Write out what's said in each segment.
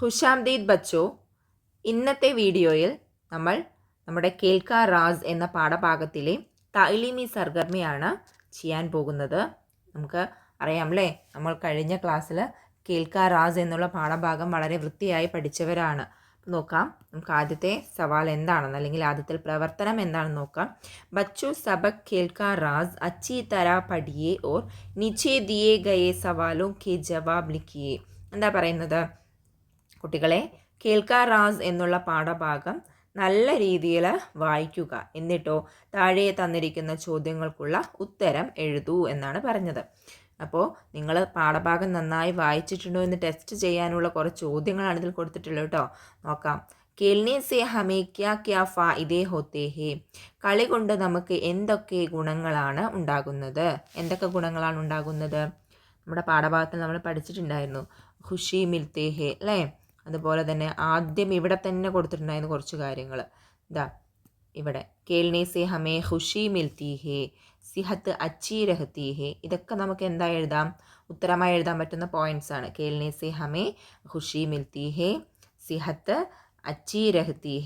ഹുഷാംദീദ് ബച്ചോ ഇന്നത്തെ വീഡിയോയിൽ നമ്മൾ നമ്മുടെ കേൽക്ക റാസ് എന്ന പാഠഭാഗത്തിലെ തൈലിമി സർഗർമിയാണ് ചെയ്യാൻ പോകുന്നത്. നമുക്ക് അറിയാം അല്ലേ നമ്മൾ കഴിഞ്ഞ ക്ലാസ്സിൽ കേൽക്ക റാസ് എന്നുള്ള പാഠഭാഗം വളരെ വൃത്തിയായി പഠിച്ചവരാണ്. നോക്കാം നമുക്ക് ആദ്യത്തെ സവാൽ എന്താണെന്ന് അല്ലെങ്കിൽ ആദ്യത്തെ പ്രവർത്തനം എന്താണെന്ന് നോക്കാം. ബച്ചു സബക് കേൾക്ക റാസ് അച്ചി തര പഠിയേ ഓർ നിച്ചേ ദിയേ ഗയേ സവാലോ കെ ജവാബ് ലിഖിയേ. എന്താ പറയുന്നത്? കുട്ടികളെ കേൾക്കാ റാസ് എന്നുള്ള പാഠഭാഗം നല്ല രീതിയിൽ വായിക്കുക. എന്നിട്ടോ താഴെ തന്നിരിക്കുന്ന ചോദ്യങ്ങൾക്കുള്ള ഉത്തരം എഴുതൂ എന്നാണ് പറഞ്ഞത്. അപ്പോൾ നിങ്ങൾ പാഠഭാഗം നന്നായി വായിച്ചിട്ടുണ്ടോ എന്ന് ടെസ്റ്റ് ചെയ്യാനുള്ള കുറച്ച് ചോദ്യങ്ങളാണ് ഇതിൽ കൊടുത്തിട്ടുള്ളത് കേട്ടോ. നോക്കാം. കേൾനെ സെ ഹമേ ക്യാ ക്യാ ഫാ ഇതേ ഹോത്തേ ഹേ. കളി കൊണ്ട് നമുക്ക് എന്തൊക്കെ ഗുണങ്ങളാണ് ഉണ്ടാകുന്നത്? എന്തൊക്കെ ഗുണങ്ങളാണ് ഉണ്ടാകുന്നത്? നമ്മുടെ പാഠഭാഗത്തിൽ നമ്മൾ പഠിച്ചിട്ടുണ്ടായിരുന്നു. ഖുഷി മിൽത്തേ ഹേ അല്ലേ? അതുപോലെ തന്നെ ആദ്യം ഇവിടെ തന്നെ കൊടുത്തിട്ടുണ്ടായിരുന്നു കുറച്ച് കാര്യങ്ങൾ ഇതാ ഇവിടെ. കേൾനെ സെ ഹമേ ഹുഷി മിൽത്തി ഹേ സിഹത്ത് അച്ചി രഹത്തി ഇതൊക്കെ നമുക്ക് എന്താ എഴുതാം? ഉത്തരമായി എഴുതാൻ പറ്റുന്ന പോയിന്റ്സ് ആണ്. കേൾനെ സെ ഹമേ ഹുഷി മിൽത്തി ഹേ സിഹത്ത് അച്ചി രഹത്തി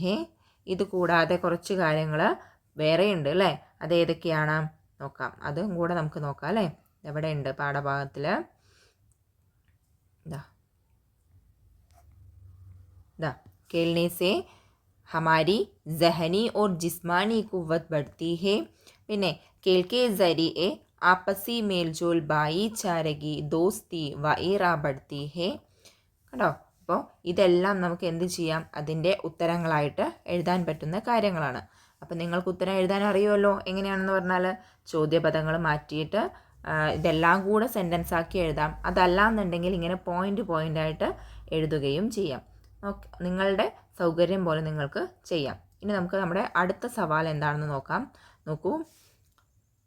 ഇത് കൂടാതെ കുറച്ച് കാര്യങ്ങൾ വേറെയുണ്ട് അല്ലേ? അത് ഏതൊക്കെയാണ്? നോക്കാം. അതും കൂടെ നമുക്ക് നോക്കാം അല്ലേ? എവിടെ ഉണ്ട് പാഠഭാഗത്തിൽ ഇതാ दा खेलने से हमारी जहनी और जिस्मानी कुव्वत बढ़ती है പിന്നെ खेल के ज़रिए आपसी मेलजोल ഭായിചാരകി ദോസ്തി വൈറ ബഡ്ത്തി ഹേ കണ്ടോ അപ്പോൾ ഇതെല്ലാം നമുക്ക് എന്ത് ചെയ്യാം അതിൻ്റെ ഉത്തരങ്ങളായിട്ട് എഴുതാൻ പറ്റുന്ന കാര്യങ്ങളാണ് അപ്പോൾ നിങ്ങൾക്ക് ഉത്തരം എഴുതാൻ അറിയുമല്ലോ എങ്ങനെയാണെന്ന് പറഞ്ഞാൽ ചോദ്യപദങ്ങൾ മാറ്റിയിട്ട് ഇതെല്ലാം കൂടെ സെൻറ്റൻസ് ആക്കി എഴുതാം അതല്ലാന്നുണ്ടെങ്കിൽ ഇങ്ങനെ പോയിൻ്റ് പോയിൻ്റായിട്ട് എഴുതുകയും ചെയ്യാം ഓക്കെ നിങ്ങളുടെ സൗകര്യം പോലെ നിങ്ങൾക്ക് ചെയ്യാം. ഇനി നമുക്ക് നമ്മുടെ അടുത്ത സവാൽ എന്താണെന്ന് നോക്കാം. നോക്കൂ.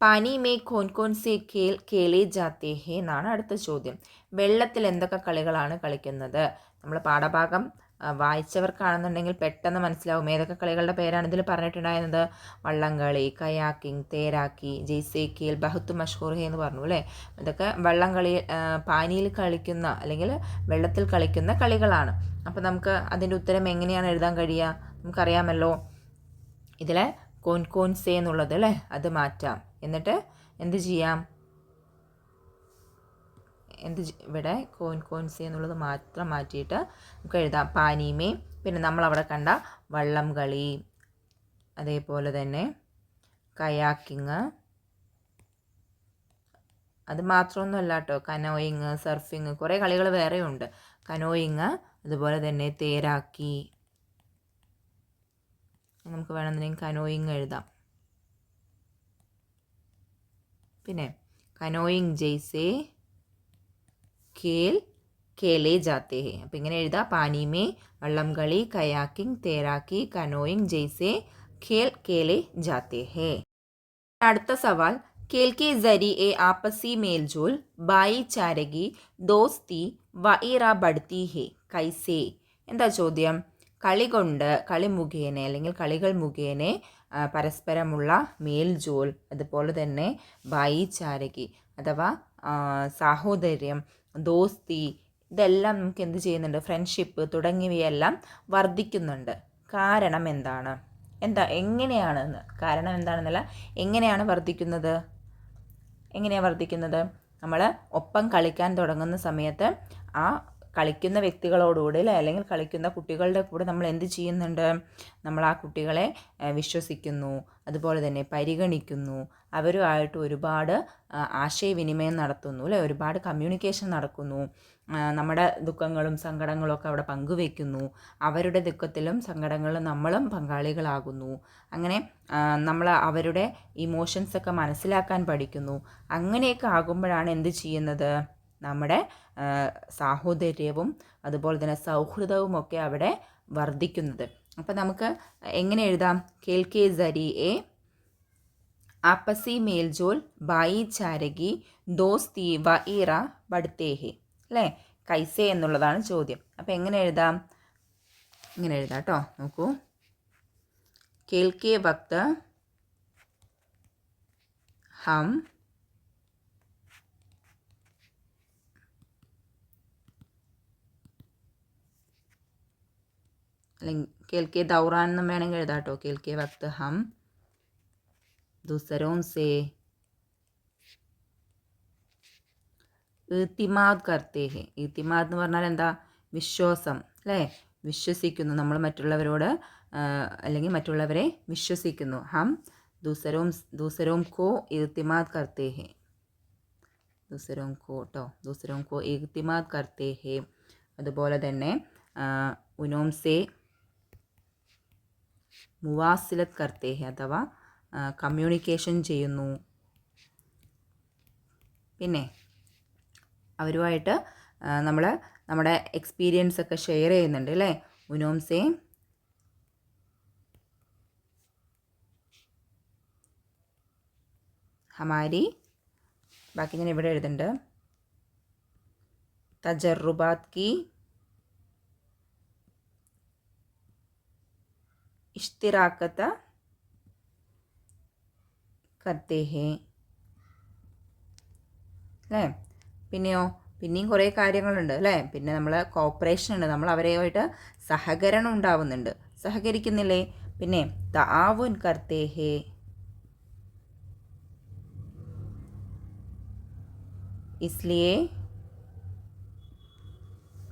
പനി മേ കോൻ കോൻ സേ കേൽ കേലേ ജാത്തേ ഹേ എന്നാണ് അടുത്ത ചോദ്യം. വെള്ളത്തിൽ എന്തൊക്കെ കളികളാണ് കളിക്കുന്നത്? നമ്മൾ പാഠഭാഗം വായിച്ചവർക്കാണെന്നുണ്ടെങ്കിൽ പെട്ടെന്ന് മനസ്സിലാവും. ഏതൊക്കെ കളികളുടെ പേരാണ് ഇതിൽ പറഞ്ഞിട്ടുണ്ടായിരുന്നത്? വള്ളംകളി കയാക്കിംഗ് തേരാക്കി ജെയ്സേക്കിയൽ ബഹുത്ത് മഷ്ഹൂർ ഹേ എന്ന് പറഞ്ഞു അല്ലേ? ഇതൊക്കെ വള്ളംകളി പാനിയിൽ കളിക്കുന്ന അല്ലെങ്കിൽ വെള്ളത്തിൽ കളിക്കുന്ന കളികളാണ്. അപ്പോൾ നമുക്ക് അതിന്റെ ഉത്തരം എങ്ങനെയാണ് എഴുതാൻ കഴിയുക? നമുക്കറിയാമല്ലോ. ഇതിലെ കോൻകോൻസേ എന്നുള്ളത് അല്ലേ? അത് മാറ്റാം. എന്നിട്ട് എന്ത് ചെയ്യാം? എന്ത് ഇവിടെ കോൻ കോൻസി എന്നുള്ളത് മാത്രം മാറ്റിയിട്ട് നമുക്ക് എഴുതാം. പാനീമേ പിന്നെ നമ്മളവിടെ കണ്ട വള്ളം കളി അതേപോലെ തന്നെ കയാക്കിങ് അത് മാത്രമൊന്നുമല്ല കേട്ടോ. കനോയിങ് സർഫിങ് കുറേ കളികൾ വേറെയുണ്ട് കനോയിങ് അതുപോലെ തന്നെ തേരാക്കി. നമുക്ക് വേണമെന്നുണ്ടെങ്കിൽ കനോയിങ് എഴുതാം. പിന്നെ കനോയിങ് ജയ്സേ ഖേൽ ഖേലേ ജാത്തേ ഹേ അപ്പം ഇങ്ങനെ എഴുതാം പാനിമേ വള്ളം കളി കയാക്കിംഗ് തേരാക്കി കനോയിങ് ജയ്സേ ഖേൽ കേലെ ജാത്തേ ഹേ അടുത്ത സവാൽ खेल के जरिए आपसी मेलजोल ഭായിചാരകി ദോസ്തി വൈറ ബഡ്ത്തി ഹേ കൈസേ എന്താ ചോദ്യം കളി കൊണ്ട് കളി മുഖേന അല്ലെങ്കിൽ കളികൾ മുഖേന പരസ്പരമുള്ള മേൽജോൽ അതുപോലെ തന്നെ ഭായിചാരകി അഥവാ സാഹോദര്യം ദോസ്തി ഇതെല്ലാം നമുക്ക് എന്ത് ചെയ്യുന്നുണ്ട്? ഫ്രണ്ട്ഷിപ്പ് തുടങ്ങിയവയെല്ലാം വർദ്ധിക്കുന്നുണ്ട്. കാരണം എന്താണ്? എന്താ എങ്ങനെയാണെന്ന് കാരണം എന്താണെന്നല്ല എങ്ങനെയാണ് വർദ്ധിക്കുന്നത്? എങ്ങനെയാണ് വർദ്ധിക്കുന്നത്? നമ്മൾ ഒപ്പം കളിക്കാൻ തുടങ്ങുന്ന സമയത്ത് ആ കളിക്കുന്ന വ്യക്തികളോടുകൂടി അല്ലെങ്കിൽ കളിക്കുന്ന കുട്ടികളുടെ കൂടെ നമ്മൾ എന്ത് ചെയ്യുന്നുണ്ട്? നമ്മൾ ആ കുട്ടികളെ വിശ്വസിക്കുന്നു അതുപോലെ തന്നെ പരിഗണിക്കുന്നു. അവരുമായിട്ട് ഒരുപാട് ആശയവിനിമയം നടത്തുന്നു അല്ലേ? ഒരുപാട് കമ്മ്യൂണിക്കേഷൻ നടക്കുന്നു. നമ്മുടെ ദുഃഖങ്ങളും സങ്കടങ്ങളും ഒക്കെ അവിടെ പങ്കുവെക്കുന്നു. അവരുടെ ദുഃഖത്തിലും സങ്കടങ്ങളിലും നമ്മളും പങ്കാളികളാകുന്നു. അങ്ങനെ നമ്മൾ അവരുടെ ഇമോഷൻസൊക്കെ മനസ്സിലാക്കാൻ പഠിക്കുന്നു. അങ്ങനെയൊക്കെ ആകുമ്പോഴാണ് എന്ത് ചെയ്യുന്നത്? നമ്മുടെ സാഹോദര്യവും അതുപോലെ തന്നെ സൗഹൃദവും ഒക്കെ അവിടെ വർദ്ധിക്കുന്നത്. അപ്പം നമുക്ക് എങ്ങനെ എഴുതാം? കെൽ കെ സരി എ ആപ്പസി മേൽജോൽ ബായി ചാരകി ദോസ്തി ഇറ ബഡ്തേഹെ. അല്ലേ? കൈസെ എന്നുള്ളതാണ് ചോദ്യം. അപ്പം എങ്ങനെ എഴുതാം? ഇങ്ങനെ എഴുതാം കേട്ടോ നോക്കൂ. കേൽ കെ വക്ത് ഹം അല്ലെങ്കിൽ കേൾക്കെ ദൗറാൻ എന്നും വേണമെങ്കിൽ എഴുതാം കേട്ടോ. കേൾക്കെ വക്ത് ഹം ദൂസരോം സേ ഈത്തിമാദ് കർത്തേഹെ ഈത്തിമാദ് എന്ന് പറഞ്ഞാൽ എന്താ? വിശ്വാസം അല്ലേ? വിശ്വസിക്കുന്നു. നമ്മൾ മറ്റുള്ളവരോട് അല്ലെങ്കിൽ മറ്റുള്ളവരെ വിശ്വസിക്കുന്നു. ഹം ദൂസരോം ദൂസരോം കോ ഈത്തിമാദ് കർത്തേഹെ ദൂസരോം കോ കേട്ടോ. ദൂസരോം കോ ഈത്തിമാദ് കർത്തേഹെ അതുപോലെ തന്നെ ഉനോം സേ മുവാസിലത് കർത്തേ ഹെ അഥവാ കമ്മ്യൂണിക്കേഷൻ ചെയ്യുന്നു. പിന്നെ അവരുമായിട്ട് നമ്മൾ നമ്മുടെ എക്സ്പീരിയൻസ് ഒക്കെ ഷെയർ ചെയ്യുന്നുണ്ട് അല്ലേ? ഉനോം സെയിം ഹമാരി. ബാക്കി ഞാൻ ഇവിടെ എഴുതുന്നുണ്ട്. തജറുബാത്ത് കി ഇഷ്തിറാക്കത്ത കർത്തേ ഹേ അല്ലേ പിന്നെയോ പിന്നെയും കുറേ കാര്യങ്ങളുണ്ട് അല്ലേ പിന്നെ നമ്മൾ കോപ്പറേഷൻ ഉണ്ട് നമ്മൾ അവരെയായിട്ട് സഹകരണം ഉണ്ടാവുന്നുണ്ട് സഹകരിക്കുന്നില്ലേ പിന്നെ താവുൻ കർത്തേ ഹേ इसलिए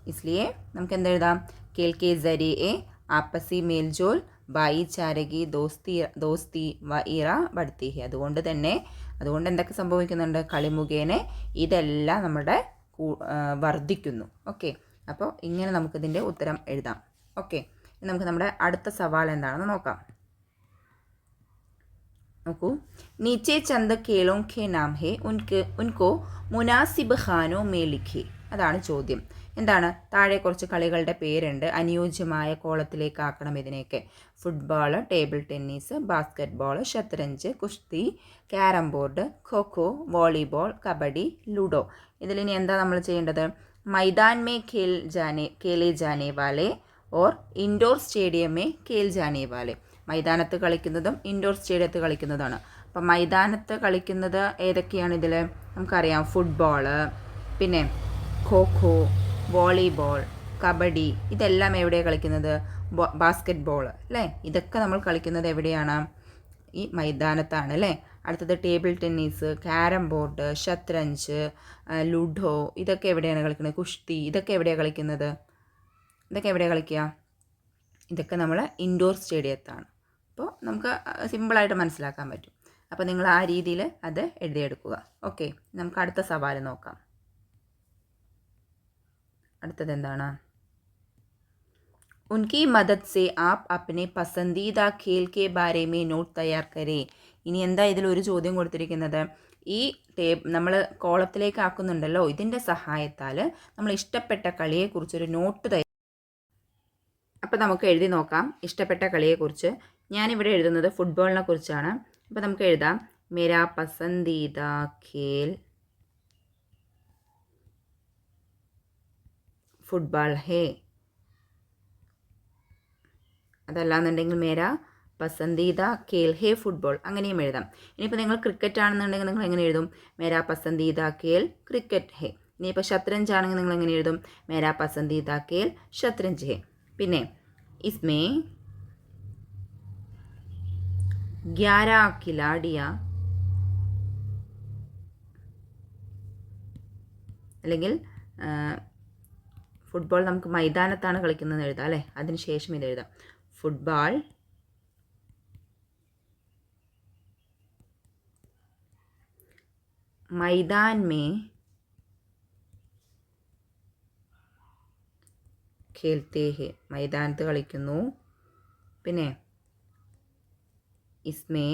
इसलिए നമുക്ക് എന്തെഴുതാം കേൽ കെ ജരിയെ ആപ്പസി മേൽജോൽ ഭായിചാരകി ദോസ്തി ദോസ്തി വ ഇറ ബഡ്ത്തിഹി അതുകൊണ്ട് തന്നെ അതുകൊണ്ട് എന്തൊക്കെ സംഭവിക്കുന്നുണ്ട്? കളിമുഖേനെ ഇതെല്ലാം നമ്മുടെ വർദ്ധിക്കുന്നു. ഓക്കെ. അപ്പോൾ ഇങ്ങനെ നമുക്കിതിന്റെ ഉത്തരം എഴുതാം. ഓക്കെ. നമുക്ക് നമ്മുടെ അടുത്ത സവാൽ എന്താണെന്ന് നോക്കാം. നോക്കൂ. നീച്ചേ ചന്ത് കേളോം ഖേ നാം ഹെ ഉൻകെ ഉൻകോ മുനാസിബ് ഖാനോ മേ ലിഖെ? അതാണ് ചോദ്യം. എന്താണ്? താഴെ കുറച്ച് കളികളുടെ പേരുണ്ട്. അനുയോജ്യമായ കോളത്തിലേക്ക് ആക്കണം ഇതിനെയൊക്കെ. Football table tennis basketball ഷത്രഞ്ച് കുസ്തി carrom board kho kho volleyball kabaddi ludo. ഇതിലിനി എന്താ നമ്മൾ ചെയ്യേണ്ടത്? മൈതാൻ മേ ഖേൽ ജാനെ കേലേ ജാനെ വാലെ ഓർ ഇൻഡോർ സ്റ്റേഡിയം മേ ഖേൽ ജാനെ മൈതാനത്ത് കളിക്കുന്നതും ഇൻഡോർ സ്റ്റേഡിയത്ത് കളിക്കുന്നതാണ്. അപ്പം മൈതാനത്ത് കളിക്കുന്നത് ഏതൊക്കെയാണ് ഇതിൽ നമുക്കറിയാം. ഫുട്ബോൾ പിന്നെ ഖോഖോ വോളിബോൾ കബഡി ഇതെല്ലാം എവിടെയാണ് കളിക്കുന്നത്? ബാസ്ക്കറ്റ് ബോൾ അല്ലേ? ഇതൊക്കെ നമ്മൾ കളിക്കുന്നത് എവിടെയാണ്? ഈ മൈതാനത്താണ് അല്ലേ? അടുത്തത് ടേബിൾ ടെന്നീസ് ക്യാരം ബോർഡ് ഷത്രഞ്ച് ലുഡോ ഇതൊക്കെ എവിടെയാണ് കളിക്കുന്നത്? കുഷ്തി ഇതൊക്കെ എവിടെയാണ് കളിക്കുന്നത്? ഇതൊക്കെ എവിടെയാണ് കളിക്കുക? ഇതൊക്കെ നമ്മൾ ഇൻഡോർ സ്റ്റേഡിയത്താണ്. അപ്പോൾ നമുക്ക് സിമ്പിളായിട്ട് മനസ്സിലാക്കാൻ പറ്റും. അപ്പോൾ നിങ്ങൾ ആ രീതിയിൽ അത് എഴുതിയെടുക്കുക. ഓക്കെ നമുക്ക് അടുത്ത സവാൽ നോക്കാം. അടുത്തത് എന്താണ് उनकी मदद से आप अपने पसंदीदा खेल के बारे में നോട്ട് തയ്യാർ കരേ ഇനി എന്താ ഇതിൽ ഒരു ചോദ്യം കൊടുത്തിരിക്കുന്നത് ഈ ടേ നമ്മൾ കോളത്തിലേക്ക് ആക്കുന്നുണ്ടല്ലോ ഇതിൻ്റെ സഹായത്താൽ നമ്മൾ ഇഷ്ടപ്പെട്ട കളിയെക്കുറിച്ചൊരു നോട്ട് തയ്യാർ അപ്പോൾ നമുക്ക് എഴുതി നോക്കാം ഇഷ്ടപ്പെട്ട കളിയെക്കുറിച്ച് ഞാനിവിടെ എഴുതുന്നത് ഫുട്ബോളിനെ കുറിച്ചാണ് അപ്പോൾ നമുക്ക് എഴുതാം മേരാ പസന്ദീദ ഖേൽ ഫുട്ബോൾ ഹേ. അതല്ലാന്നുണ്ടെങ്കിൽ മേരാ പസന്ദീദ കേൽ ഹേ ഫുട്ബോൾ അങ്ങനെയും എഴുതാം. ഇനിയിപ്പോൾ നിങ്ങൾ ക്രിക്കറ്റ് ആണെന്നുണ്ടെങ്കിൽ നിങ്ങൾ എങ്ങനെ എഴുതും? മേരാ പസന്ദീദ കേൽ ക്രിക്കറ്റ് ഹേ. ഇനിയിപ്പോൾ ഷത്രഞ്ച് ആണെങ്കിൽ നിങ്ങൾ എങ്ങനെ എഴുതും? മേരാ പസന്ദീദ കേൽ ഷത്രഞ്ച് ഹേ. പിന്നെ ഇസ്മേ ഗ്യാര കിലാഡിയ അല്ലെങ്കിൽ ഫുട്ബോൾ നമുക്ക് മൈതാനത്താണ് കളിക്കുന്നത് എഴുതാം അല്ലേ അതിന് ശേഷം ഇത് എഴുതാം ഫുട്ബോൾ मैदान में खेलते हैं മൈതാനത്ത് കളിക്കുന്നു പിന്നെ इसमें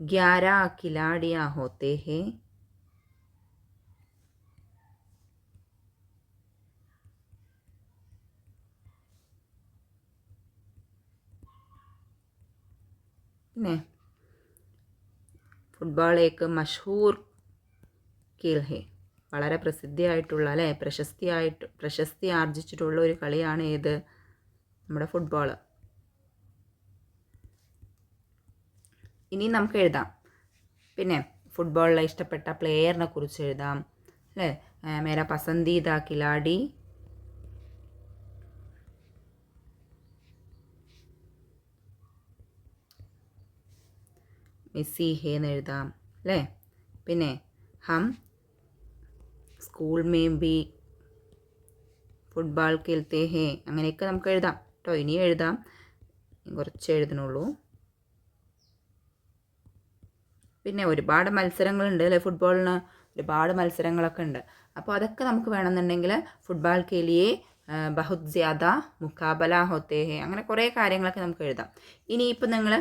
ग्यारह खिलाड़ियाँ होते हैं ને ഫുട്ബോളേക്ക് മഷൂർ കീൽ ഹെ വളരെ പ്രസിദ്ധിയായിട്ടുള്ള അല്ലേ? പ്രശസ്തിയായിട്ട് പ്രശസ്തി ആർജിച്ചിട്ടുള്ള ഒരു കളിയാണ് ഏത്? നമ്മുടെ ഫുട്ബോൾ ഇനി നമുക്ക് എഴുതാം. പിന്നെ ഫുട്ബോളിലെ ഇഷ്ടപ്പെട്ട പ്ലെയറിനെ കുറിച്ച് എഴുതാം. അല്ലേ? മേര പസന്തീത കിലാടി മെസ്സി ഹേ എന്ന് എഴുതാം അല്ലേ? പിന്നെ ഹം സ്കൂൾ മേ ബി ഫുട്ബോൾ കേൾത്തേ ഹേ അങ്ങനെയൊക്കെ നമുക്ക് എഴുതാം. കേട്ടോ ഇനിയും എഴുതാം. കുറച്ച് എഴുതണുള്ളൂ. പിന്നെ ഒരുപാട് മത്സരങ്ങളുണ്ട് അല്ലേ? ഫുട്ബോളിന് ഒരുപാട് മത്സരങ്ങളൊക്കെ ഉണ്ട്. അപ്പോൾ അതൊക്കെ നമുക്ക് വേണമെന്നുണ്ടെങ്കിൽ ഫുട്ബോൾ കേലിയെ ബഹുത് ജ്യാദ മുക്കാബല ഹോത്തേ ഹേ അങ്ങനെ കുറേ കാര്യങ്ങളൊക്കെ നമുക്ക് എഴുതാം. ഇനിയിപ്പോൾ നിങ്ങൾ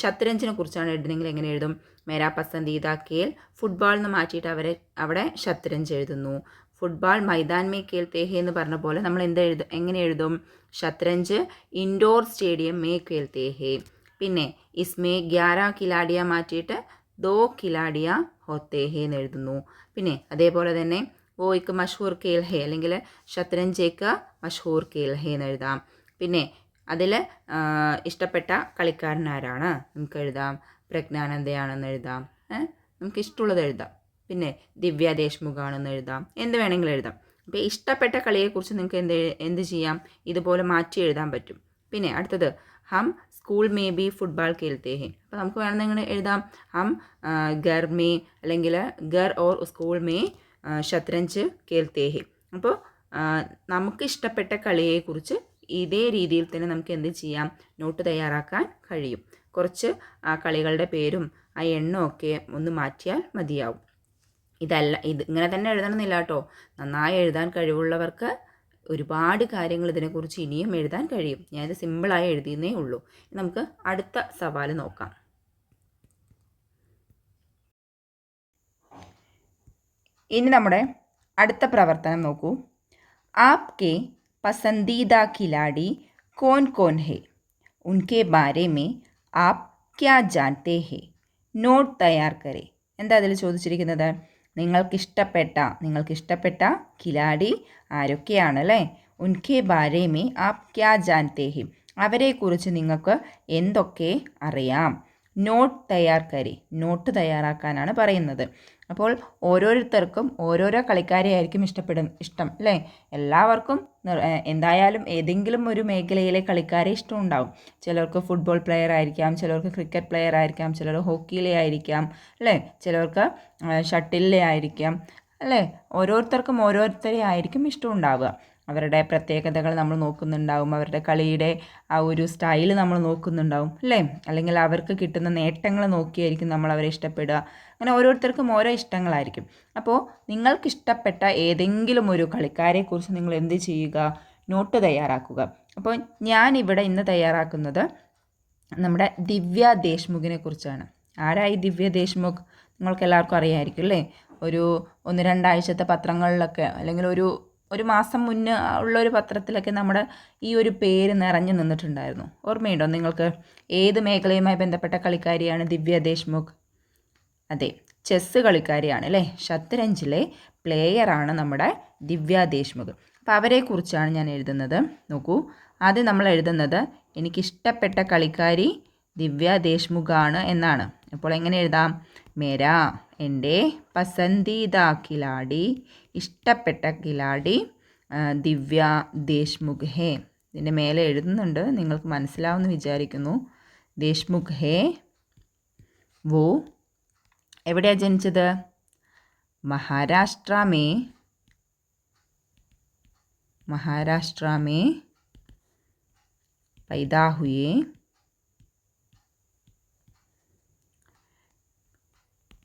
ഷത്രഞ്ചിനെ കുറിച്ചാണ് എഴുതുന്നെങ്കിൽ എങ്ങനെ എഴുതും? മേരാ പസന്തീത കേൽ ഫുട്ബോൾ എന്ന് മാറ്റിയിട്ട് അവരെ അവിടെ ഷത്രഞ്ച് എഴുതുന്നു. ഫുട്ബോൾ മൈതാൻ മേ കേൽത്തേ ഹേ എന്ന് പറഞ്ഞ പോലെ നമ്മൾ എന്ത് എഴുതും എങ്ങനെ എഴുതും? ഷത്രഞ്ച് ഇൻഡോർ സ്റ്റേഡിയം മേ കേൽ ഹേ പിന്നെ ഇസ്മേ ഗ്യാര കിലാഡിയ മാറ്റിയിട്ട് ദോ കിലാഡിയ ഹോത്തേ ഹേ എന്ന് എഴുതുന്നു. പിന്നെ അതേപോലെ തന്നെ ഓ ഇക്ക് മഷൂർ കേൽ ഹേ അല്ലെങ്കിൽ ഷത്രഞ്ചേക്ക് മഷൂർ കേൽ ഹേ എന്ന് എഴുതാം. പിന്നെ അതിൽ ഇഷ്ടപ്പെട്ട കളിക്കാരൻ ആരാണ് നമുക്ക് എഴുതാം. പ്രജ്ഞാനന്ദയാണെന്ന് എഴുതാം. നമുക്ക് ഇഷ്ടമുള്ളത് എഴുതാം. പിന്നെ ദിവ്യ ദേശ്മുഖാണെന്ന് എഴുതാം. എന്ത് വേണമെങ്കിലും എഴുതാം. അപ്പോൾ ഇഷ്ടപ്പെട്ട കളിയെക്കുറിച്ച് നിങ്ങൾക്ക് എന്ത് എന്ത് ചെയ്യാം? ഇതുപോലെ മാറ്റി എഴുതാൻ പറ്റും. പിന്നെ അടുത്തത് ഹം സ്കൂൾ മേ ബി ഫുട്ബോൾ കേൾത്തേ ഹേ. അപ്പോൾ നമുക്ക് വേണമെങ്കിൽ എഴുതാം? ഹം ഗർ മേ അല്ലെങ്കിൽ ഗർ ഓർ സ്കൂൾ മേ ഷത്രഞ്ച് കേൽത്തേഹി അപ്പോൾ നമുക്ക് ഇഷ്ടപ്പെട്ട കളിയെക്കുറിച്ച് ഇതേ രീതിയിൽ തന്നെ നമുക്ക് എന്ത് ചെയ്യാം? നോട്ട് തയ്യാറാക്കാൻ കഴിയും. കുറച്ച് ആ കളികളുടെ പേരും ആ എണ്ണമൊക്കെ ഒന്ന് മാറ്റിയാൽ മതിയാവും. ഇതല്ല ഇത് ഇങ്ങനെ തന്നെ എഴുതണമെന്നില്ല കേട്ടോ. നന്നായി എഴുതാൻ കഴിവുള്ളവർക്ക് ഒരുപാട് കാര്യങ്ങൾ ഇതിനെക്കുറിച്ച് ഇനിയും എഴുതാൻ കഴിയും. ഞാനിത് സിമ്പിളായി എഴുതിയെന്നേ ഉള്ളൂ. നമുക്ക് അടുത്ത സവാൽ നോക്കാം. ഇനി നമ്മുടെ അടുത്ത പ്രവർത്തനം നോക്കൂ. ആപ് കെ പസന്ദീദ ഖിലാടി കോൻ കോൻ ഹെ. ഉൻകെ ബാരെ മേ ആപ് ക്യാ ജാൻത്തെ ഹേ. നോട്ട് തയ്യാർ കരെ. എന്താ അതിൽ ചോദിച്ചിരിക്കുന്നത്? നിങ്ങൾക്കിഷ്ടപ്പെട്ട നിങ്ങൾക്കിഷ്ടപ്പെട്ട ഖിലാടി ആരൊക്കെയാണ് അല്ലേ? ഉൻകെ ബാരെ മേ ആപ് ക്യാ ജാൻത്തെ ഹെ. അവരെക്കുറിച്ച് നിങ്ങൾക്ക് എന്തൊക്കെ അറിയാം? നോട്ട് തയ്യാർ കരി. നോട്ട് തയ്യാറാക്കാനാണ് പറയുന്നത്. അപ്പോൾ ഓരോരുത്തർക്കും ഓരോരോ കളിക്കാരെയായിരിക്കും ഇഷ്ടപ്പെടും ഇഷ്ടം അല്ലേ? എല്ലാവർക്കും എന്തായാലും ഏതെങ്കിലും ഒരു മേഖലയിലെ കളിക്കാരെ ഇഷ്ടമുണ്ടാവും. ചിലർക്ക് ഫുട്ബോൾ പ്ലെയർ ആയിരിക്കാം ചിലർക്ക് ക്രിക്കറ്റ് പ്ലെയർ ആയിരിക്കാം ചിലർ ഹോക്കിയിലെ ആയിരിക്കാം അല്ലേ? ചിലർക്ക് ഷട്ടിലിലെ ആയിരിക്കാം അല്ലേ? ഓരോരുത്തർക്കും ഓരോരുത്തരെ ആയിരിക്കും ഇഷ്ടമുണ്ടാവുക. അവരുടെ പ്രത്യേകതകൾ നമ്മൾ നോക്കുന്നുണ്ടാവും. അവരുടെ കളിയുടെ ആ ഒരു സ്റ്റൈൽ നമ്മൾ നോക്കുന്നുണ്ടാവും അല്ലേ? അല്ലെങ്കിൽ അവർക്ക് കിട്ടുന്ന നേട്ടങ്ങൾ നോക്കിയായിരിക്കും നമ്മൾ അവരെ ഇഷ്ടപ്പെടുക. അങ്ങനെ ഓരോരുത്തർക്കും ഓരോ ഇഷ്ടങ്ങളായിരിക്കും. അപ്പോൾ നിങ്ങൾക്ക് ഇഷ്ടപ്പെട്ട ഏതെങ്കിലും ഒരു കളിക്കാരെക്കുറിച്ച് നിങ്ങൾ എന്ത് ചെയ്യുക? നോട്ട് തയ്യാറാക്കുക. അപ്പോൾ ഞാൻ ഇവിടെ ഇന്ന് തയ്യാറാക്കുന്നത് നമ്മുടെ ദിവ്യ ദേശ്മുഖിനെ കുറിച്ചാണ്. ആരായി ദിവ്യ ദേശ്മുഖ്? നിങ്ങൾക്ക് എല്ലാവർക്കും അറിയാമായിരിക്കും അല്ലേ? ഒരു ഒന്ന് രണ്ടാഴ്ചത്തെ പത്രങ്ങളിലൊക്കെ അല്ലെങ്കിൽ ഒരു ഒരു മാസം മുന്നേ ഉള്ള ഒരു പത്രത്തിലൊക്കെ നമ്മുടെ ഈ ഒരു പേര് നിറഞ്ഞു നിന്നിട്ടുണ്ടായിരുന്നു. ഓർമ്മയുണ്ടോ നിങ്ങൾക്ക്? ഏത് മേഖലയുമായി ബന്ധപ്പെട്ട കളിക്കാരിയാണ് ദിവ്യ ദേശ്മുഖ്? അതെ ചെസ്സ് കളിക്കാരിയാണ് അല്ലേ? ഷത്രഞ്ചിലെ പ്ലേയറാണ് നമ്മുടെ ദിവ്യ ദേശ്മുഖ്. അപ്പോൾ അവരെക്കുറിച്ചാണ് ഞാൻ എഴുതുന്നത്. നോക്കൂ. ആദ്യം നമ്മൾ എഴുതുന്നത് എനിക്കിഷ്ടപ്പെട്ട കളിക്കാരി ദിവ്യ ദേശ്മുഖാണ് എന്നാണ്. അപ്പോൾ എങ്ങനെ എഴുതാം? മേരാ. എന്റെ പസന്ദീദ കിലാടി ഇഷ്ടപ്പെട്ട കിലാടി ദിവ്യ ദേശ്മുഖ്. ഹേ ഇതിന്റെ മേലെ എഴുതുന്നുണ്ട് നിങ്ങൾക്ക് മനസ്സിലാവുമെന്ന് വിചാരിക്കുന്നു. ദേശ്മുഖ് ഹേ വോ എവിടെയാണ് ജനിച്ചത്? മഹാരാഷ്ട്ര മേ മഹാരാഷ്ട്ര മേ പൈതാഹുയേ.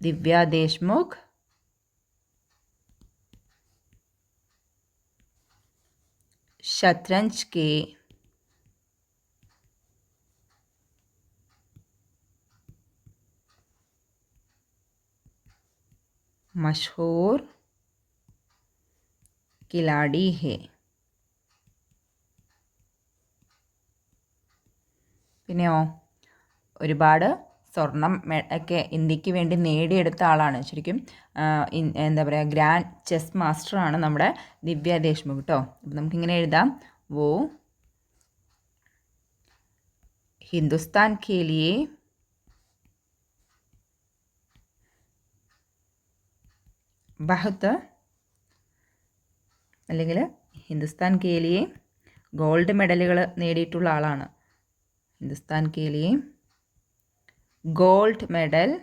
दिव्या देशमुख शतरंज के मशहूर खिलाड़ी है പിന്നെയോ ഒരുപാട് സ്വർണം ഒക്കെ ഇന്ത്യയ്ക്ക് വേണ്ടി നേടിയെടുത്ത ആളാണ്. ശരിക്കും എന്താ പറയുക ഗ്രാൻഡ് ചെസ് മാസ്റ്ററാണ് നമ്മുടെ ദിവ്യ ദേശ്മുഖ് കേട്ടോ അപ്പം നമുക്കിങ്ങനെ എഴുതാം. വോ ഹിന്ദുസ്ഥാൻ കേലിയെ ബഹത്ത് അല്ലെങ്കിൽ ഹിന്ദുസ്ഥാൻ കേലിയെ ഗോൾഡ് മെഡലുകൾ നേടിയിട്ടുള്ള ആളാണ്. ഹിന്ദുസ്ഥാൻ കേലിയെ लिए गोल्ड मेडल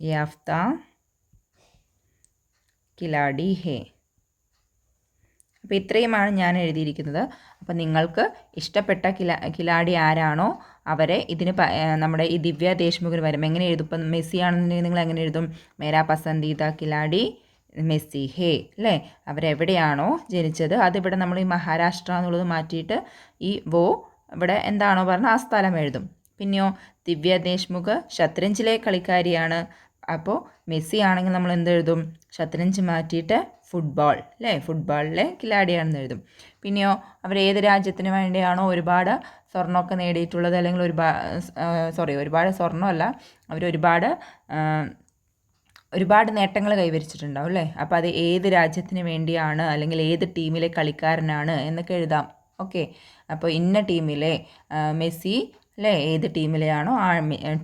याफ्ता खिलाड़ी है അപ്പോൾ ഇത്രയുമാണ് ഞാൻ എഴുതിയിരിക്കുന്നത് അപ്പോൾ നിങ്ങൾക്ക് ഇഷ്ടപ്പെട്ട കില കിലാടി ആരാണോ അവരെ ഇതിന് നമ്മുടെ ഈ ദിവ്യ ദേശ്മുഖിന് വരും എങ്ങനെ എഴുതും ഇപ്പം മെസ്സി ആണെന്നുണ്ടെങ്കിൽ നിങ്ങൾ എങ്ങനെ എഴുതും മേരാ പസന്തീത കിലാടി മെസ്സി ഹേ അല്ലേ അവരെവിടെയാണോ ജനിച്ചത്? അതിവിടെ നമ്മൾ ഈ മഹാരാഷ്ട്ര എന്നുള്ളത് മാറ്റിയിട്ട് ഈ വോ ഇവിടെ എന്താണോ പറഞ്ഞാൽ ആ സ്ഥലം എഴുതും. പിന്നെയോ ദിവ്യ ദേശ്മുഖ് ഷത്രഞ്ചിലെ കളിക്കാരിയാണ്. അപ്പോൾ മെസ്സി ആണെങ്കിൽ നമ്മൾ എന്ത് എഴുതും? ഷത്രഞ്ച് മാറ്റിയിട്ട് ഫുട്ബോൾ അല്ലേ ഫുട്ബോളിലെ കിലാടിയാണെന്ന് എഴുതും. പിന്നെയോ അവർ ഏത് രാജ്യത്തിന് വേണ്ടിയാണോ ഒരുപാട് സ്വർണമൊക്കെ നേടിയിട്ടുള്ളത്? അല്ലെങ്കിൽ ഒരുപാട് സോറി ഒരുപാട് സ്വർണമല്ല. അവർ ഒരുപാട് നേട്ടങ്ങൾ കൈവരിച്ചിട്ടുണ്ടാവും അല്ലേ? അപ്പോൾ അത് ഏത് രാജ്യത്തിന് വേണ്ടിയാണ് അല്ലെങ്കിൽ ഏത് ടീമിലെ കളിക്കാരനാണ് എന്നൊക്കെ എഴുതാം. ഓക്കെ. അപ്പോൾ ഇന്ന ടീമിലെ മെസ്സി അല്ലേ? ഏത് ടീമിലെയാണോ ആ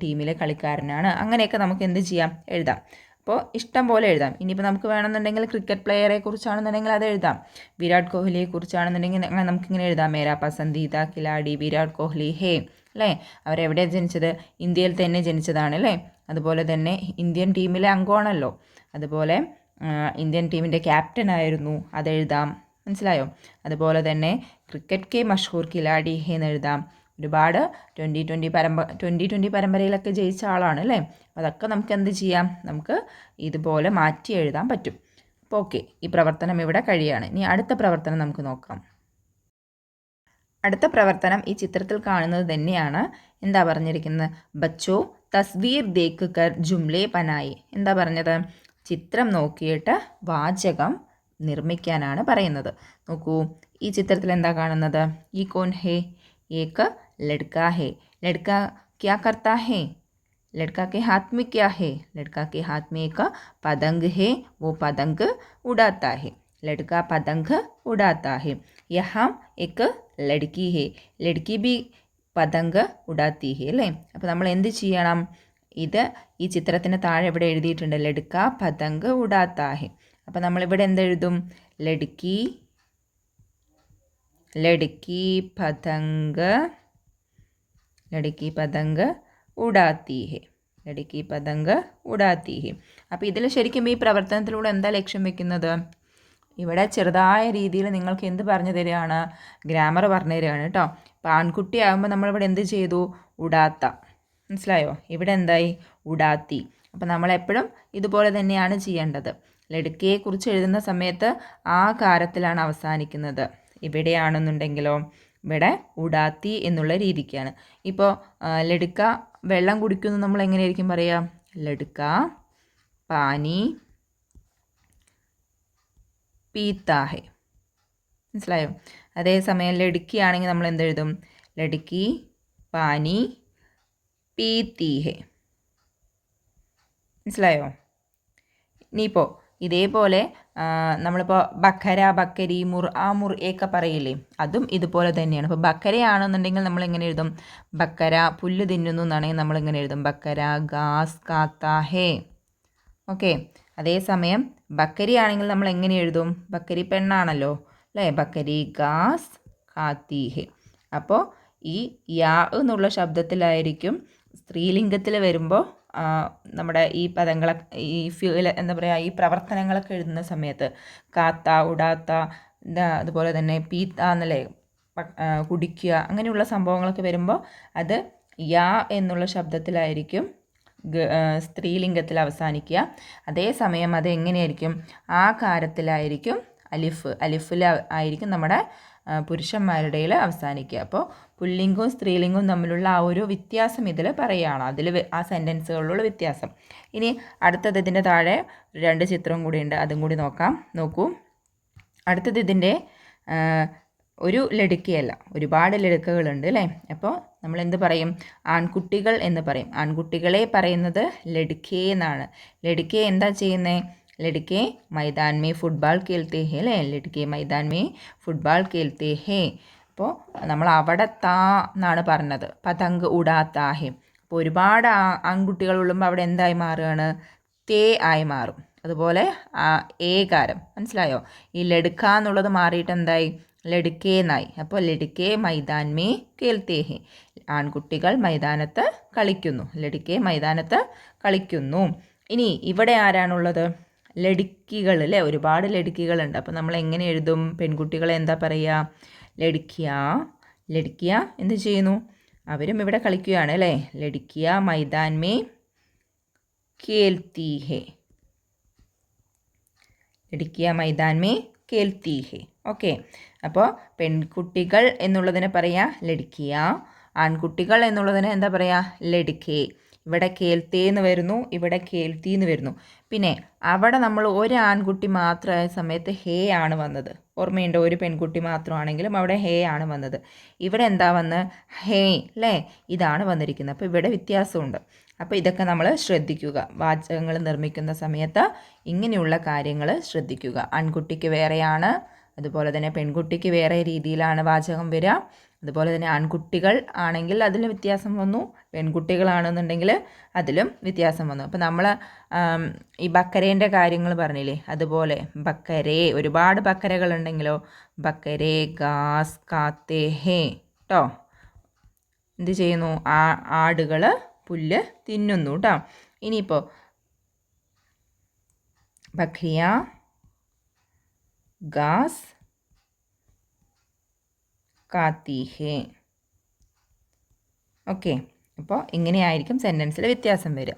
ടീമിലെ കളിക്കാരനാണ്. അങ്ങനെയൊക്കെ നമുക്ക് എന്ത് ചെയ്യാം? എഴുതാം. അപ്പോൾ ഇഷ്ടം പോലെ എഴുതാം. ഇനിയിപ്പോൾ നമുക്ക് വേണമെന്നുണ്ടെങ്കിൽ ക്രിക്കറ്റ് പ്ലെയറെ കുറിച്ചാണെന്നുണ്ടെങ്കിൽ അത് എഴുതാം. വിരാട് കോഹ്ലിയെ കുറിച്ചാണെന്നുണ്ടെങ്കിൽ നമുക്കിങ്ങനെ എഴുതാം. മേരാ പസന്ദീദ കിലാടി വിരാട് കോഹ്ലി ഹേ. അല്ലേ അവരെവിടെയാണ് ജനിച്ചത്? ഇന്ത്യയിൽ തന്നെ ജനിച്ചതാണ് അല്ലേ അതുപോലെ തന്നെ ഇന്ത്യൻ ടീമിലെ അംഗമാണല്ലോ. അതുപോലെ ഇന്ത്യൻ ടീമിന്റെ ക്യാപ്റ്റൻ ആയിരുന്നു. അതെഴുതാം. മനസ്സിലായോ? അതുപോലെ തന്നെ ക്രിക്കറ്റ് കെ മഷൂർ കിലാടി എന്ന് എഴുതാം. ഒരുപാട് ട്വന്റി ട്വന്റി പരമ്പ ട്വന്റി ട്വന്റി പരമ്പരയിലൊക്കെ ജയിച്ച ആളാണ് അല്ലേ അതൊക്കെ നമുക്ക് എന്ത് ചെയ്യാം? നമുക്ക് ഇതുപോലെ മാറ്റി എഴുതാൻ പറ്റും. അപ്പോൾ ഓക്കെ. ഈ പ്രവർത്തനം ഇവിടെ കഴിയാണ്. ഇനി അടുത്ത പ്രവർത്തനം നമുക്ക് നോക്കാം. അടുത്ത പ്രവർത്തനം ഈ ചിത്രത്തിൽ കാണുന്നത് തന്നെയാണ് എന്താ പറഞ്ഞിരിക്കുന്നത് ബച്ചോ തസ്വീർ ദേക്ക് കർ ജുംലെ പനായി എന്താ പറഞ്ഞത് ചിത്രം നോക്കിയിട്ട് വാചകം നിർമ്മിക്കാനാണ് പറയുന്നത് നോക്കൂ ഈ ചിത്രത്തിൽ എന്താ കാണുന്നത് ഈ കോൻ ഹേ ഏക്ക് लड़का है लड़का क्या करता है लड़का के हाथ में क्या है लड़का के हाथ में एक पतंग है वो पतंग उड़ाता है लड़का पतंग उड़ाता है यहाँ एक ലടുക്കി ഹേ. ലടുക്കി ബി പതങ്ക് ഉടാത്തി ഹേ അല്ലേ? അപ്പോൾ നമ്മൾ എന്ത് ചെയ്യണം? ഇത് ഈ ചിത്രത്തിന് താഴെ ഇവിടെ എഴുതിയിട്ടുണ്ട് ലടുക്ക പതങ്ക് ഉടാത്താ ഹേ. അപ്പോൾ നമ്മളിവിടെ എന്തെഴുതും ലടുക്കി ലടുക്കി പതങ്ക് ലടുക്കി പതങ്ക് ഉടാത്തി ഹേ. ലടുക്കി പതങ്ക് ഉടാത്തി ഹേ. അപ്പോൾ ഇതിൽ ശരിക്കും ഈ പ്രവർത്തനത്തിലൂടെ എന്താ ലക്ഷ്യം വെക്കുന്നത്? ഇവിടെ ചെറുതായ രീതിയിൽ നിങ്ങൾക്ക് എന്ത് പറഞ്ഞു തരികയാണ്? ഗ്രാമർ പറഞ്ഞു തരികയാണ് കേട്ടോ. അപ്പോൾ ആൺകുട്ടി ആകുമ്പോൾ നമ്മളിവിടെ എന്ത് ചെയ്തു? ഉടാത്ത. മനസ്സിലായോ? ഇവിടെ എന്തായി? ഉടാത്തി. അപ്പോൾ നമ്മളെപ്പോഴും ഇതുപോലെ തന്നെയാണ് ചെയ്യേണ്ടത്. ലടുക്കയെക്കുറിച്ച് എഴുതുന്ന സമയത്ത് ആ കാരത്തിലാണ് അവസാനിക്കുന്നത്. ഇവിടെയാണെന്നുണ്ടെങ്കിലോ? ഇവിടെ ഉടാത്തി എന്നുള്ള രീതിക്കാണ്. ഇപ്പോൾ ലടുക്ക വെള്ളം കുടിക്കുന്നു നമ്മൾ എങ്ങനെയായിരിക്കും പറയുക ലടുക്ക പാനി പീത്താഹെ. മനസ്സിലായോ? അതേസമയം ലടുക്കിയാണെങ്കിൽ നമ്മൾ എന്തെഴുതും ലടുക്കി പാനി പീത്തീഹെ. മനസ്സിലായോ? ഇനിയിപ്പോൾ ഇതേപോലെ നമ്മളിപ്പോൾ ബക്കര ബക്കരി മുർ ആ മുർ ഒക്കെ പറയില്ലേ? അതും ഇതുപോലെ തന്നെയാണ്. ഇപ്പോൾ ബക്കരയാണെന്നുണ്ടെങ്കിൽ നമ്മൾ എങ്ങനെ എഴുതും? ബക്കര പുല്ല് തിന്നുന്നു എന്നാണെങ്കിൽ നമ്മൾ എങ്ങനെ എഴുതും? ബക്കര ഗാസ് കാത്ത ഹേ ഓക്കെ. അതേസമയം ബക്കരി ആണെങ്കിൽ നമ്മൾ എങ്ങനെ എഴുതും? ബക്കരി പെണ്ണാണല്ലോ അല്ലേ? ബക്കരി ഗാസ് കാത്തി ഹേ അപ്പോൾ ഈ യാ എന്നുള്ള ശബ്ദത്തിലായിരിക്കും സ്ത്രീലിംഗത്തിൽ വരുമ്പോൾ നമ്മുടെ ഈ പദങ്ങളെ ഈ ഫ്യൂൽ എന്താ പറയുക ഈ പ്രവർത്തനങ്ങളൊക്കെ എഴുതുന്ന സമയത്ത് കാത്ത ഉടാത്ത അതുപോലെ തന്നെ പീത്ത എന്നല്ലേ കുടിക്കുക അങ്ങനെയുള്ള സംഭവങ്ങളൊക്കെ വരുമ്പോൾ അത് യാ എന്നുള്ള ശബ്ദത്തിലായിരിക്കും സ്ത്രീലിംഗത്തിൽ അവസാനിക്കുക. അതേസമയം അത് എങ്ങനെയായിരിക്കും? ആ കാരത്തിലായിരിക്കും അലിഫ്. അലിഫിൽ ആയിരിക്കും നമ്മുടെ പുരുഷന്മാരുടെ അവസാനിക്കുക. അപ്പോൾ പുല്ലിംഗവും സ്ത്രീലിംഗവും തമ്മിലുള്ള ആ ഒരു വ്യത്യാസം ഇതിൽ പറയുകയാണ്. അതിൽ ആ സെന്റൻസുകളിലുള്ള വ്യത്യാസം. ഇനി അടുത്തത് ഇതിന്റെ താഴെ രണ്ട് ചിത്രം കൂടിയുണ്ട് അതും കൂടി നോക്കാം. നോക്കൂ. അടുത്തത് ഇതിന്റെ ഒരു ലടുക്കയല്ല. ഒരുപാട് ലടുക്കകളുണ്ട് അല്ലേ? അപ്പോൾ നമ്മൾ എന്ത് പറയും? ആൺകുട്ടികൾ എന്ന് പറയും. ആൺകുട്ടികളെ പറയുന്നത് ലഡ്ക്കേ എന്നാണ്. ലഡ്ക്കേ എന്താ ചെയ്യുന്നത് ലഡ്ക്കെ മൈതാൻമേ ഫുട്ബോൾ കേൾത്തേ ഹേ അല്ലേ? ലഡ്ക്കെ മൈതാൻമേ ഫുട്ബോൾ കേൾത്തേ ഹേ. അപ്പോൾ നമ്മൾ അവിടെ താ എന്നാണ് പറഞ്ഞത്. പതങ്ക് ഉടാത്താഹേ അപ്പോൾ ഒരുപാട് ആൺകുട്ടികൾ ഉള്ളുമ്പോൾ അവിടെ എന്തായി മാറുകയാണ്? തേ ആയി മാറും. അതുപോലെ ഏകാരം. മനസ്സിലായോ? ഈ ലഡുക്ക എന്നുള്ളത് മാറിയിട്ട് എന്തായി? ലടുക്കേ നായി. അപ്പോൾ ലടുക്കേ മൈതാൻ മേ കേൾത്തേ ഹേ ആൺകുട്ടികൾ മൈതാനത്ത് കളിക്കുന്നു. ലടുക്കേ മൈതാനത്ത് കളിക്കുന്നു. ഇനി ഇവിടെ ആരാണുള്ളത്? ലടുക്കികൾ അല്ലേ? ഒരുപാട് ലടുക്കികളുണ്ട് അപ്പോൾ നമ്മൾ എങ്ങനെ എഴുതും? പെൺകുട്ടികളെ എന്താ പറയുക? ലടുക്കിയ ലടുക്കിയ എന്ത് ചെയ്യുന്നു? അവരും ഇവിടെ കളിക്കുകയാണ് അല്ലേ? ലടുക്കിയ മൈതാൻ മേ കേൽത്തി ഹേ ലടുക്കിയ മൈതാൻ മേ കേൽത്തി ഹേ ഓക്കെ. അപ്പോൾ പെൺകുട്ടികൾ എന്നുള്ളതിനെ പറയാ ലടുക്കിയ ആൺകുട്ടികൾ എന്നുള്ളതിന് എന്താ പറയുക ലടുക്കേ ഇവിടെ കേൾത്തേന്ന് വരുന്നു ഇവിടെ കേൾത്തി എന്ന് വരുന്നു. പിന്നെ അവിടെ നമ്മൾ ഒരു ആൺകുട്ടി മാത്രമായ സമയത്ത് ഹേ ആണ് വന്നത്. ഓർമ്മയുണ്ട്? ഒരു പെൺകുട്ടി മാത്രമാണെങ്കിലും അവിടെ ഹേ ആണ് വന്നത്. ഇവിടെ എന്താ വന്ന്? ഹേ അല്ലേ ഇതാണ് വന്നിരിക്കുന്നത്. അപ്പോൾ ഇവിടെ വ്യത്യാസമുണ്ട്. അപ്പോൾ ഇതൊക്കെ നമ്മൾ ശ്രദ്ധിക്കുക. വാചകങ്ങൾ നിർമ്മിക്കുന്ന സമയത്ത് ഇങ്ങനെയുള്ള കാര്യങ്ങൾ ശ്രദ്ധിക്കുക. ആൺകുട്ടിക്ക് വേറെയാണ് അതുപോലെ തന്നെ പെൺകുട്ടിക്ക് വേറെ രീതിയിലാണ് വാചകം വരിക. അതുപോലെ തന്നെ ആൺകുട്ടികൾ ആണെങ്കിൽ അതിൽ വ്യത്യാസം വന്നു പെൺകുട്ടികളാണെന്നുണ്ടെങ്കിൽ അതിലും വ്യത്യാസം വന്നു. അപ്പോൾ നമ്മൾ ഈ ബക്കരേന്റെ കാര്യങ്ങൾ പറഞ്ഞില്ലേ? അതുപോലെ ബക്കരേ ഒരുപാട് ബക്കരകളുണ്ടെങ്കിലോ? ബക്കരേ ഗാസ് കാത്തേ ഹേ കേട്ടോ എന്ത് ചെയ്യുന്നു? ആ ആടുകൾ പുല്ല് തിന്നുന്നു കേട്ടോ ഇനിയിപ്പോൾ ബക്രിയ ഗാസ് കാത്തി ഹേ ഓക്കെ അപ്പോൾ ഇങ്ങനെയായിരിക്കും സെന്റൻസിൽ വ്യത്യാസം വരിക.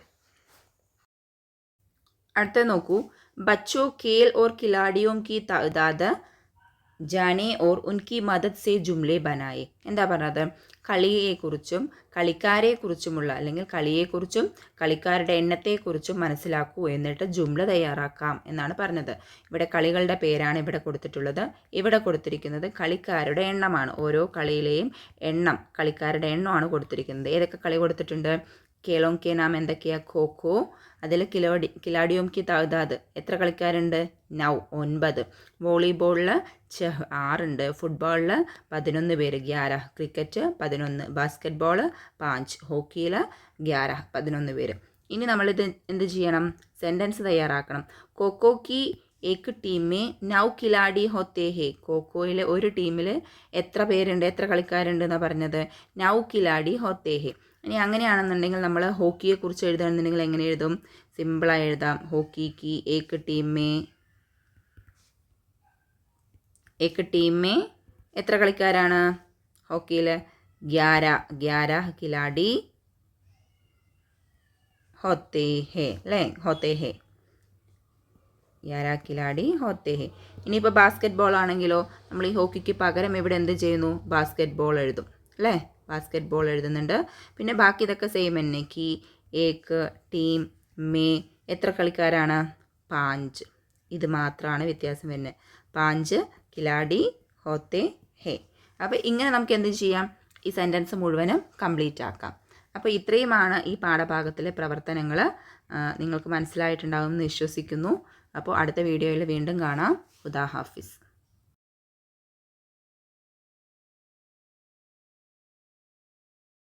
അടുത്ത നോക്കൂ. ബച്ചോ കേൽ ഓർ കിലാഡിയോം കി താദാദ് ജാനെ ഓർ ഉൻകി മദത് സേ ജുംലെ ബനായെ. എന്താ പറഞ്ഞത്? കളിയെക്കുറിച്ചും കളിക്കാരെക്കുറിച്ചുമുള്ള അല്ലെങ്കിൽ കളിയെക്കുറിച്ചും കളിക്കാരുടെ എണ്ണത്തെക്കുറിച്ചും മനസ്സിലാക്കൂ എന്നിട്ട് ജുംല തയ്യാറാക്കാം എന്നാണ് പറഞ്ഞത്. ഇവിടെ കളികളുടെ പേരാണ് ഇവിടെ കൊടുത്തിട്ടുള്ളത്. ഇവിടെ കൊടുത്തിരിക്കുന്നത് കളിക്കാരുടെ എണ്ണമാണ്. ഓരോ കളിയിലെയും എണ്ണം കളിക്കാരുടെ എണ്ണമാണ് കൊടുത്തിരിക്കുന്നത്. ഏതൊക്കെ കളി കൊടുത്തിട്ടുണ്ട്? കേലോം കെ നാം എന്തൊക്കെയാ? ഖോ ഖോ. അതിൽ കിലോഡി കിലാഡിയോം കി താതാത് എത്ര കളിക്കാരുണ്ട്? നൗ ഒൻപത്. വോളിബോളിൽ ചെഹ് ആറുണ്ട്. ഫുട്ബോളിൽ പതിനൊന്ന് പേര്. ഗ്യാര ക്രിക്കറ്റ് പതിനൊന്ന് ബാസ്ക്കറ്റ് ബോൾ പാഞ്ച് ഹോക്കിയിൽ ഗ്യാര പതിനൊന്ന് പേര്. ഇനി നമ്മളിത് എന്ത് ചെയ്യണം? സെന്റൻസ് തയ്യാറാക്കണം. കൊക്കോ കി ഏക്ക് ടീമേ നൗ കിലാടി ഹൊത്തേ ഹേ. കോക്കോയിലെ ഒരു ടീമിൽ എത്ര പേരുണ്ട് എത്ര കളിക്കാരുണ്ട് എന്നാണ് പറഞ്ഞത്? നൗ കിലാടി ഹൊത്തേ ഹേ. ഇനി അങ്ങനെയാണെന്നുണ്ടെങ്കിൽ നമ്മൾ ഹോക്കിയെക്കുറിച്ച് എഴുതുകയാണെന്നുണ്ടെങ്കിൽ എങ്ങനെ എഴുതും? സിമ്പിളായി എഴുതാം. ഹോക്കിക്ക് ഏക്ക് ടീമേ ഏക്ക് ടീമേ എത്ര കളിക്കാരാണ്? ഹോക്കിയിൽ ഗ്യാര ഗ്യാര കിലാടി होते हैं അല്ലേ? ഹോത്തേ ഹേ ഗ്യാരാ കിലാടി ഹോത്തേ ഹേ ഇനിയിപ്പോൾ ബാസ്ക്കറ്റ് ബോൾ ആണെങ്കിലോ നമ്മൾ ഈ ഹോക്കിക്ക് പകരം ഇവിടെ എന്ത് ചെയ്യുന്നു? ബാസ്ക്കറ്റ് ബോൾ എഴുതും അല്ലേ? ബാസ്ക്കറ്റ് ബോൾ എഴുതുന്നുണ്ട്. പിന്നെ ബാക്കി ഇതൊക്കെ സെയിം തന്നെ. കി ഏക്ക് ടീം മേ എത്ര കളിക്കാരാണ്? പാഞ്ച്. ഇത് മാത്രമാണ് വ്യത്യാസം വരുന്നത്. പാഞ്ച് കിലാടി ഹോത്തെ ഹേ അപ്പോൾ ഇങ്ങനെ നമുക്ക് എന്ത് ചെയ്യാം? ഈ സെന്റൻസ് മുഴുവനും കംപ്ലീറ്റ് ആക്കാം. അപ്പോൾ ഇത്രയുമാണ് ഈ പാഠഭാഗത്തിലെ പ്രവർത്തനങ്ങൾ നിങ്ങൾക്ക് മനസ്സിലായിട്ടുണ്ടാകുമെന്ന് വിശ്വസിക്കുന്നു. അപ്പോൾ അടുത്ത വീഡിയോയിൽ വീണ്ടും കാണാം. ഹുദാ ഹാഫിസ്.